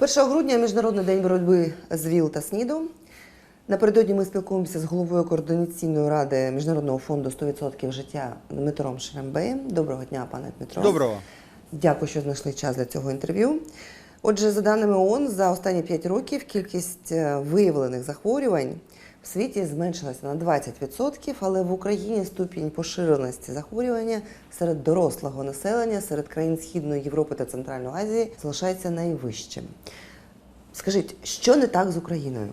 1 грудня Міжнародний день боротьби з ВІЛ та СНІДу. Напередодні ми спілкуємося з головою координаційної ради Міжнародного фонду 100% життя Дмитром Шерембеєм. Доброго дня, пане Дмитро. Доброго. Дякую, що знайшли час для цього інтерв'ю. Отже, за даними ООН, за останні 5 років кількість е, виявлених захворювань в світі зменшилася на 20%, але в Україні ступінь поширеності захворювання серед дорослого населення, серед країн Східної Європи та Центральної Азії залишається найвищим. Скажіть, що не так з Україною?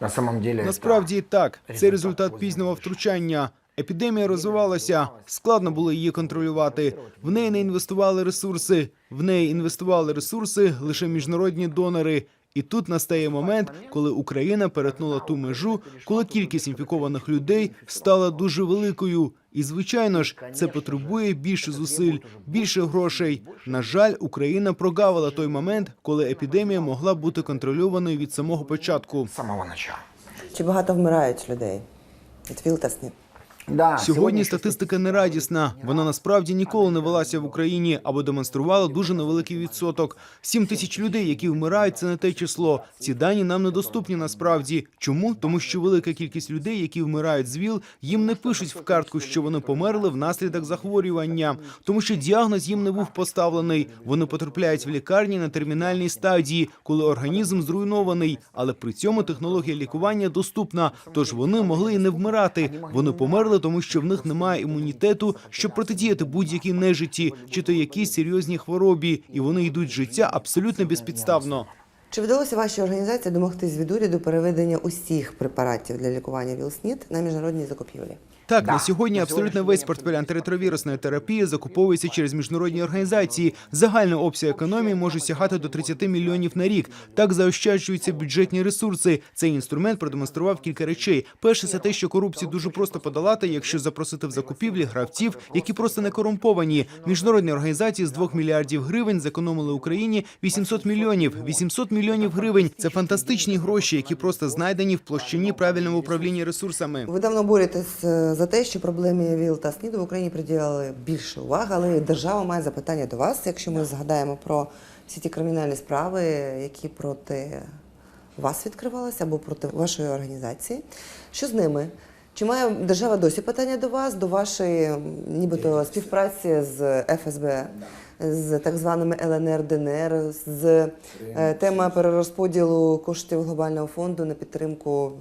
На самом деле, Насправді так, це результат результат пізнього втручання. Епідемія розвивалася, складно було її контролювати. В неї не інвестували ресурси. В неї інвестували ресурси лише міжнародні донори. І тут настає момент, коли Україна перетнула ту межу, коли кількість інфікованих людей стала дуже великою. І звичайно ж, це потребує більше зусиль, більше грошей. На жаль, Україна прогавила той момент, коли епідемія могла бути контрольованою від самого початку. самого начала. Чи багато вмирають людей від ВІЛ та СНІД? Да, Сьогодні статистика не радісна. Вона насправді ніколи не велася в Україні або демонструвала дуже невеликий відсоток. Сім тисяч людей, які вмирають, це не те число. Ці дані нам недоступні насправді. Чому? Тому що велика кількість людей, які вмирають з ВІЛ, їм не пишуть в картку, що вони померли внаслідок захворювання, тому що діагноз їм не був поставлений. Вони потрапляють в лікарні на термінальній стадії, коли організм зруйнований. Але при цьому технологія лікування доступна. Тож вони могли і не вмирати. Вони померли, тому що в них немає імунітету, щоб протидіяти будь-якій нежиті чи то якійсь серйозній хворобі, і вони йдуть життя абсолютно безпідставно. Чи вдалося вашій організації домогтись від уряду переведення усіх препаратів для лікування ВІЛ-СНІД на міжнародні закупівлі? Так, на сьогодні абсолютно весь портфель антиретровірусної терапії закуповується через міжнародні організації. Загальний обсяг економії може сягати до 30 мільйонів на рік. Так заощаджуються бюджетні ресурси. Цей інструмент продемонстрував кілька речей. Перше, це те, що корупцію дуже просто подолати, якщо запросити в закупівлі гравців, які просто не корумповані. Міжнародні організації з 2 мільярдів гривень зекономили Україні 800 мільйонів. 800 мільйонів гривень це фантастичні гроші, які просто знайдені в площині правильного управління ресурсами. Ви давно боретесь е, за те, що проблемі ВІЛ та СНІДу в Україні приділяли більше уваги, але держава має запитання до вас, якщо ми згадаємо про всі ті кримінальні справи, які проти вас відкривалися або проти вашої організації. Що з ними? Чи має держава досі питання до вас, до вашої нібито співпраці з ФСБ, з так званими ЛНР, ДНР, з е, тема перерозподілу коштів глобального фонду на підтримку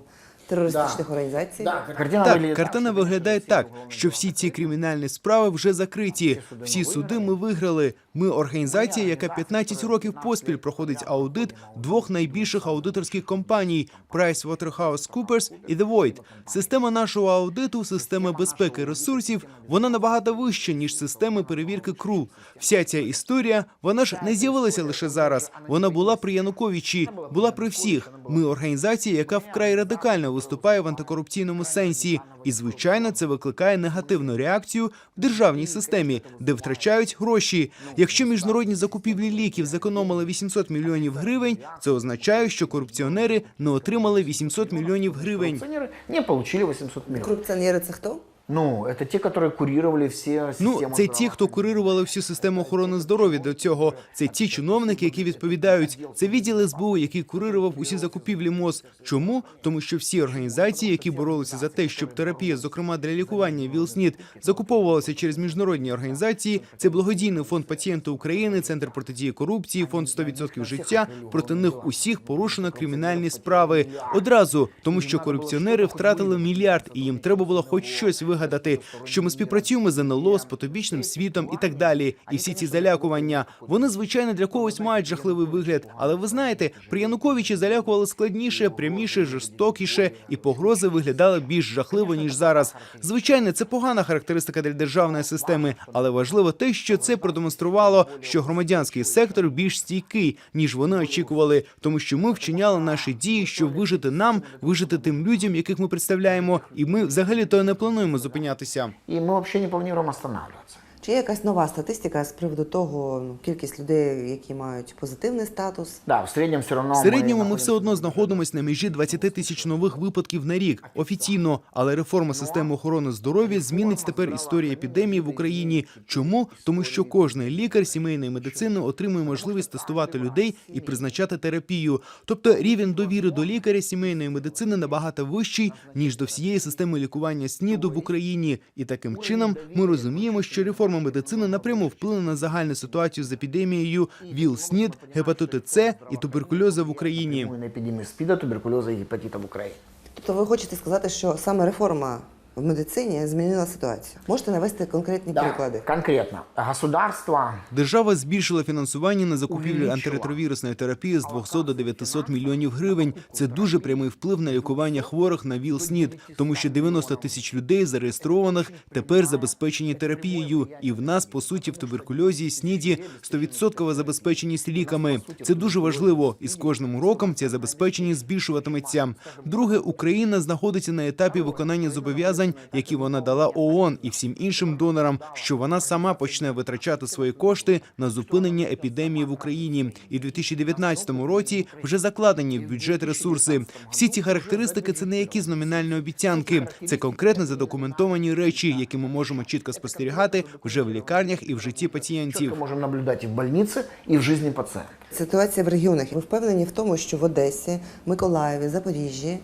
терористичних організацій? Да, картина Так, картина виглядає так, що всі ці кримінальні справи вже закриті. Всі суди ми виграли. Ми організація, яка 15 років поспіль проходить аудит двох найбільших аудиторських компаній PricewaterhouseCoopers і Deloitte. Система нашого аудиту, система безпеки ресурсів, вона набагато вища ніж системи перевірки КРУ. Вся ця історія, вона ж не з'явилася лише зараз. Вона була при Януковичі, була при всіх. Ми організація, яка вкрай радикально виступає в антикорупційному сенсі, і звичайно, це викликає негативну реакцію в державній системі, де втрачають гроші. Якщо міжнародні закупівлі ліків зекономили 800 мільйонів гривень, це означає, що корупціонери не отримали 800 мільйонів гривень. Корупціонери не отримали 800 мільйонів. Корупціонери це хто? Ну, это те, которые курировали все Ну, це ті, хто курирували всю систему охорони здоров'я до цього. Це ті чиновники, які відповідають. Це відділ СБУ, який курирував усі закупівлі МОЗ. Чому? Тому що всі організації, які боролися за те, щоб терапія, зокрема для лікування ВІЛ-СНІД, закуповувалася через міжнародні організації. Це благодійний фонд пацієнти України, центр протидії корупції, фонд 100% життя. Проти них усіх порушено кримінальні справи одразу, тому що корупціонери втратили мільярд, і їм треба було хоч щось вигадати, що ми співпрацюємо з НЛО, з потойбічним світом і так далі. І всі ці залякування вони звичайно для когось мають жахливий вигляд. Але ви знаєте, при Януковичі залякували складніше, пряміше, жорстокіше, і погрози виглядали більш жахливо ніж зараз. Звичайно, це погана характеристика для державної системи, але важливо те, що це продемонструвало, що громадянський сектор більш стійкий ніж вони очікували, тому що ми вчиняли наші дії, щоб вижити нам, вижити тим людям, яких ми представляємо, і ми взагалі то не плануємо зупинятися. І ми взагалі не плануємо останавливаться. Чи є якась нова статистика з приводу того, ну, кількість людей, які мають позитивний статус? Да, в среднем все равно... В середньому ми все одно знаходимося на межі 20 тисяч нових випадків на рік офіційно, але реформа системи охорони здоров'я змінить тепер історію епідемії в Україні. Чому? Тому що кожний лікар сімейної медицини отримує можливість тестувати людей і призначати терапію. Тобто рівень довіри до лікаря сімейної медицини набагато вищий ніж до всієї системи лікування СНІДу в Україні. І таким чином ми розуміємо, що реформа медицини напряму вплине на загальну ситуацію з епідемією ВІЛ-СНІД, гепатити С і туберкульоза в Україні. епідемію на туберкульоза і гепатита в Україні. Тобто ви хочете сказати, що саме реформа в медицині змінила ситуацію? Можете навести конкретні приклади? конкретно. Государство Держава збільшила фінансування на закупівлю антиретровірусної терапії з 200 до 900 мільйонів гривень. Це дуже прямий вплив на лікування хворих на ВІЛ-СНІД, тому що 90 тисяч людей зареєстрованих тепер забезпечені терапією. І в нас, по суті, в туберкульозі СНІДі 100% забезпеченість ліками. Це дуже важливо, і з кожним роком ця забезпеченість збільшуватиметься. Друге, Україна знаходиться на етапі виконання зобов'язань, які вона дала ООН і всім іншим донорам, що вона сама почне витрачати свої кошти на зупинення епідемії в Україні. І в 2019 році вже закладені в бюджет ресурси. Всі ці характеристики це не якісь номінальні обіцянки, це конкретно задокументовані речі, які ми можемо чітко спостерігати вже в лікарнях і в житті пацієнтів. четко можем наблюдать и в больнице, и в жизни пациента. Ситуація в регіонах. Ви впевнені в тому, що в Одесі, Миколаєві, Запоріжжі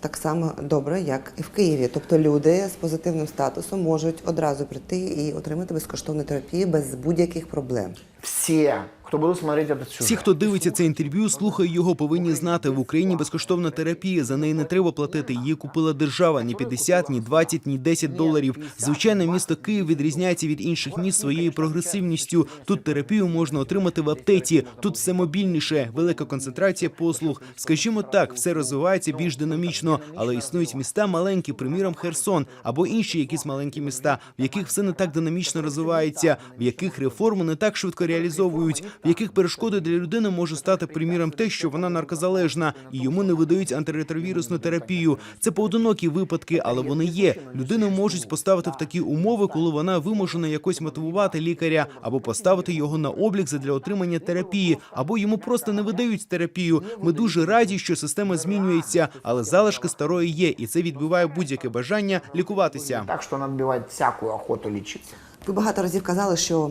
так само добре, як і в Києві. Тобто люди з позитивним статусом можуть одразу прийти і отримати безкоштовну терапію без будь-яких проблем. Все, кто будут смотреть этот сюжет, Всі, хто дивиться це інтерв'ю, слухає його, повинні знати в Україні безкоштовна терапія. За неї не треба платити. Її купила держава ні 50, ні 20, ні 10 доларів. Звичайно, місто Київ відрізняється від інших міст своєю прогресивністю. Тут терапію можна отримати в аптеці. Тут все мобільніше, велика концентрація послуг. Скажімо так, все розвивається більш динамічно, але існують міста маленькі, приміром Херсон або інші якісь маленькі міста, в яких все не так динамічно розвивається, в яких реформи не так швидко реалізовують, в яких перешкодою для людини може стати приміром те, що вона наркозалежна, і йому не видають антиретровірусну терапію. Це поодинокі випадки, але вони є. Людину можуть поставити в такі умови, коли вона вимушена якось мотивувати лікаря або поставити його на облік задля отримання терапії, або йому просто не видають терапію. Ми дуже раді, що система змінюється, але залишки старої є, і це відбиває будь-яке бажання лікуватися. так что он отбивает всякую охоту лечиться. Ви багато разів казали, що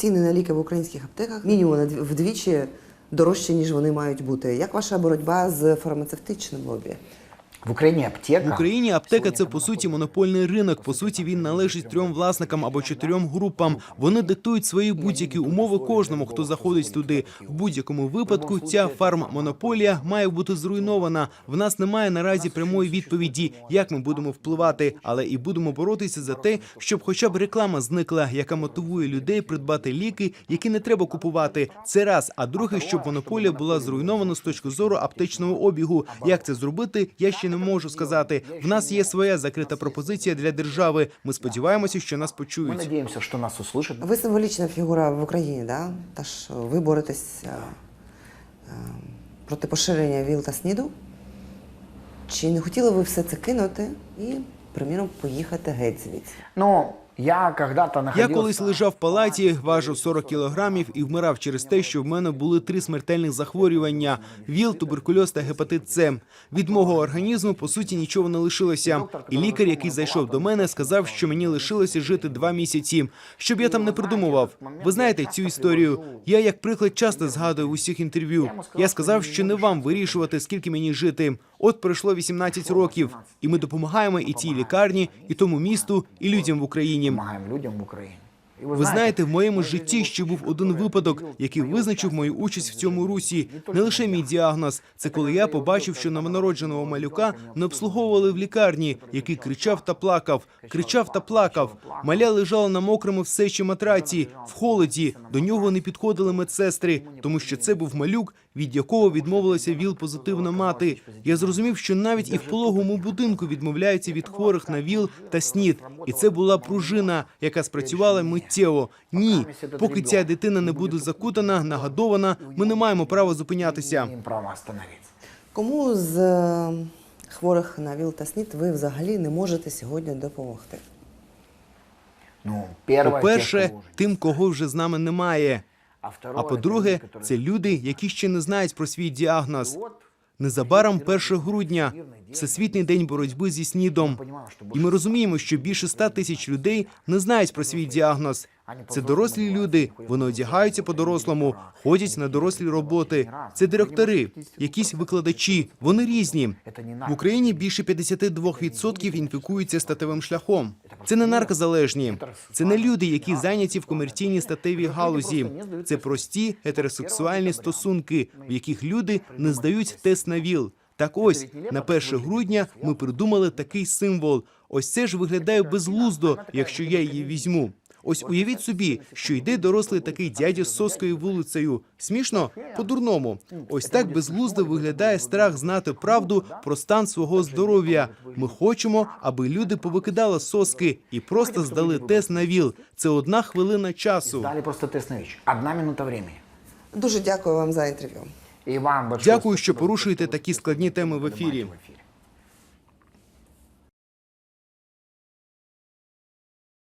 ціни на ліки в українських аптеках мінімум вдвічі дорожчі, ніж вони мають бути. Як ваша боротьба з фармацевтичним лобі? В Украине аптека. В Україні аптека це по суті монопольний ринок. По суті, він належить трьом власникам або чотирьом групам. Вони диктують свої будь-які умови кожному, хто заходить туди. В будь-якому випадку ця фарммонополія має бути зруйнована. В нас немає наразі прямої відповіді, як ми будемо впливати, але і будемо боротися за те, щоб хоча б реклама зникла, яка мотивує людей придбати ліки, які не треба купувати. Це раз. А друге, щоб монополія була зруйнована з точки зору аптечного обігу. Як це зробити? Я ще не можу сказати. В нас є своя закрита пропозиція для держави. Ми сподіваємося, що нас почують. почують. надіємося, що нас услышать. Ви символічна фігура в Україні, да? Та ж ви боретесь е, е, проти поширення ВІЛ та СНІДу. Чи не хотіли ви все це кинути і, приміром, поїхати геть звідси? Но я когда-то Я колись лежав в палаті, важив 40 кілограмів і вмирав через те, що в мене були три смертельних захворювання: ВІЛ, туберкульоз та гепатит С. Від мого організму по суті нічого не лишилося. І лікар, який зайшов до мене, сказав, що мені лишилося жити два місяці. Щоб я там не придумував. Ви знаєте цю історію. Я як приклад часто згадую в усіх інтерв'ю. Я сказав, що не вам вирішувати, скільки мені жити. От пройшло 18 років, і ми допомагаємо і тій лікарні, і тому місту, і людям в Україні. Людям в Украине. И Ви знаєте, в моєму житті ще був один випадок, який визначив мою участь в цьому русі. Не лише мій діагноз. Це коли я побачив, що новонародженого малюка не обслуговували в лікарні, який кричав та плакав, кричав та плакав. Маля лежала на мокрому всечі матраці, в холоді. До нього не підходили медсестри, тому що це був малюк, від якого відмовилася ВІЛ-позитивна мати. Я зрозумів, що навіть і в пологовому будинку відмовляються від хворих на ВІЛ та СНІД. І це була пружина, яка спрацювала миттєво. Ні, поки ця дитина не буде закутана, нагодована, ми не маємо права зупинятися. Кому з е, хворих на ВІЛ та СНІД ви взагалі не можете сьогодні допомогти? Ну, тех, кого уже тим, кого вже з нами немає. А, по-друге, це люди, які ще не знають про свій діагноз. Незабаром 1 грудня, Всесвітній день боротьби зі снідом. І ми розуміємо, що більше 100 тисяч людей не знають про свій діагноз. Це дорослі люди. Вони одягаються по-дорослому, ходять на дорослі роботи. Це директори, якісь викладачі. Вони різні. В Україні більше 52% інфікуються статевим шляхом. Це не наркозалежні. Це не люди, які зайняті в комерційній статевій галузі. Це прості гетеросексуальні стосунки, в яких люди не здають тест на ВІЛ. Так ось на 1 грудня ми придумали такий символ. Ось це ж виглядає безглуздо, якщо я її візьму. Ось уявіть собі, що йде дорослий такий дядя з соскою вулицею. Смішно? По-дурному. Ось так безглуздо виглядає страх знати правду про стан свого здоров'я. Ми хочемо, аби люди повикидали соски і просто здали тест на ВІЛ. Це одна хвилина часу. Дали просто тест на ВИЧ. Одна минута времени. Дуже дякую вам за інтерв'ю. И вам Дякую, що порушуєте такі складні теми в ефірі.